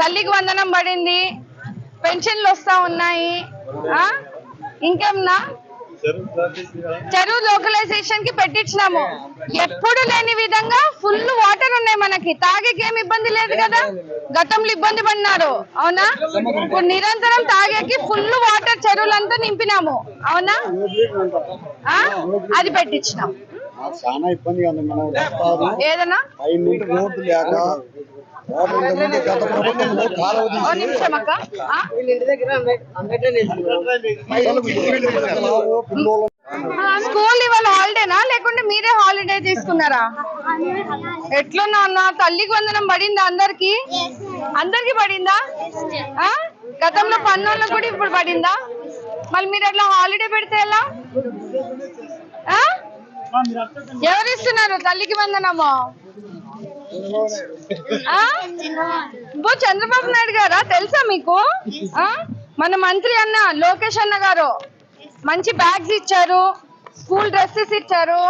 తల్లికి వందనం పడింది. పెన్షన్లు వస్తా ఉన్నాయి. ఇంకేమన్నా చెరువు లోకలైజేషన్కి పెట్టించినాము. ఎప్పుడు లేని విధంగా ఫుల్ వాటర్ ఉన్నాయి మనకి. తాగేకి ఇబ్బంది లేదు కదా. గతంలో ఇబ్బంది పడినారు. అవునా? ఇప్పుడు నిరంతరం తాగేకి ఫుల్ చెరువులంతా నింపినాము. అవునా? అది పెట్టించినాం. చాలా ఇబ్బందిగా ఉంది మనం వస్తారు ఏదన్నా? ఐదు నుండి రోడ్డు లేక స్కూల్ ఇవాళ హాలిడేనా? లేకుంటే మీరే హాలిడే తీసుకున్నారా? ఎట్లున్నా అన్న తల్లికి వందనం పడిందా అందరికి? అందరికి పడిందా? గతంలో పన్నోళ్ళకి కూడా ఇప్పుడు పడిందా? మళ్ళీ మీరు అట్లా హాలిడే పెడితే ఎలా? ఎవరు ఇస్తున్నారు? తల్లికి వందనము? ఆ? బో చంద్రబాబు నాయుడు గారా? తెలుసా మీకు? మన మంత్రి అన్న లోకేష్ అన్న గారు. మంచి బ్యాగ్స్ ఇచ్చారు. స్కూల్ డ్రెస్సెస్ ఇచ్చారు.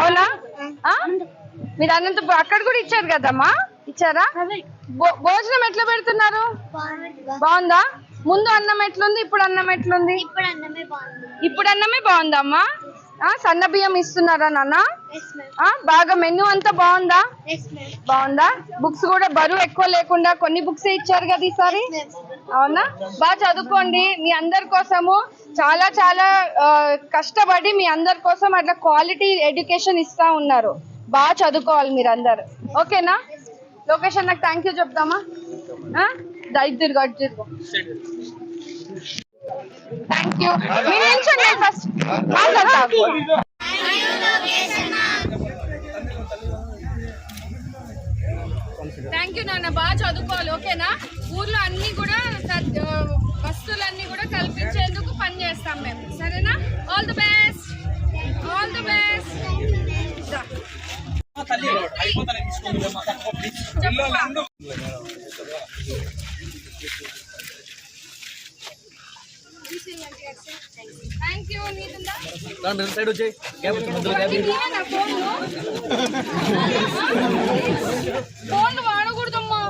అవునా? మీరు అనంత అక్కడ కూడా ఇచ్చారు కదమ్మా? ఇచ్చారా? భోజనం ఎట్లా పెడుతున్నారు? బాగుందా? ముందు అన్నం ఎట్లుంది? ఇప్పుడు అన్నం ఎట్లుంది? ఇప్పుడు అన్నమే బాగుందమ్మా సన్న బియ్యం ఇస్తున్నారా నాన్న? బాగా మెనూ అంతా బాగుందా? బాగుందా? బుక్స్ కూడా బరువు ఎక్కువ లేకుండా కొన్ని బుక్స్ ఇచ్చారు కదా ఈసారి? అవునా? బాగా చదువుకోండి. మీ అందరి కోసము చాలా చాలా కష్టపడి మీ అందరి కోసం అట్లా క్వాలిటీ ఎడ్యుకేషన్ ఇస్తా ఉన్నారు. బాగా చదువుకోవాలి మీరు అందరు ఓకేనా లొకేషన్ నాకు థ్యాంక్ యూ చెప్తామా దరిద్రు గడ్జిరు థ్యాంక్ యూ మీరు నిల్చోండి ఫస్ట్ మాట్లాడతా థ్యాంక్ యూ నాన్న. బాగా చదువుకోవాలి ఓకేనా? ఊర్లో అన్ని కూడా వస్తువులన్నీ కూడా కల్పించేందుకు పని చేస్తాం మేము. సరేనా? All the best all the best thank నీతుందా side వచ్చాయి. గ్యాప్ వచ్చి మధ్యలో గ్యాప్ ఫోన్లు వాడకూడదమ్మా.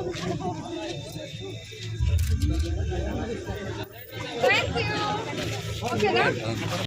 ఓకేనా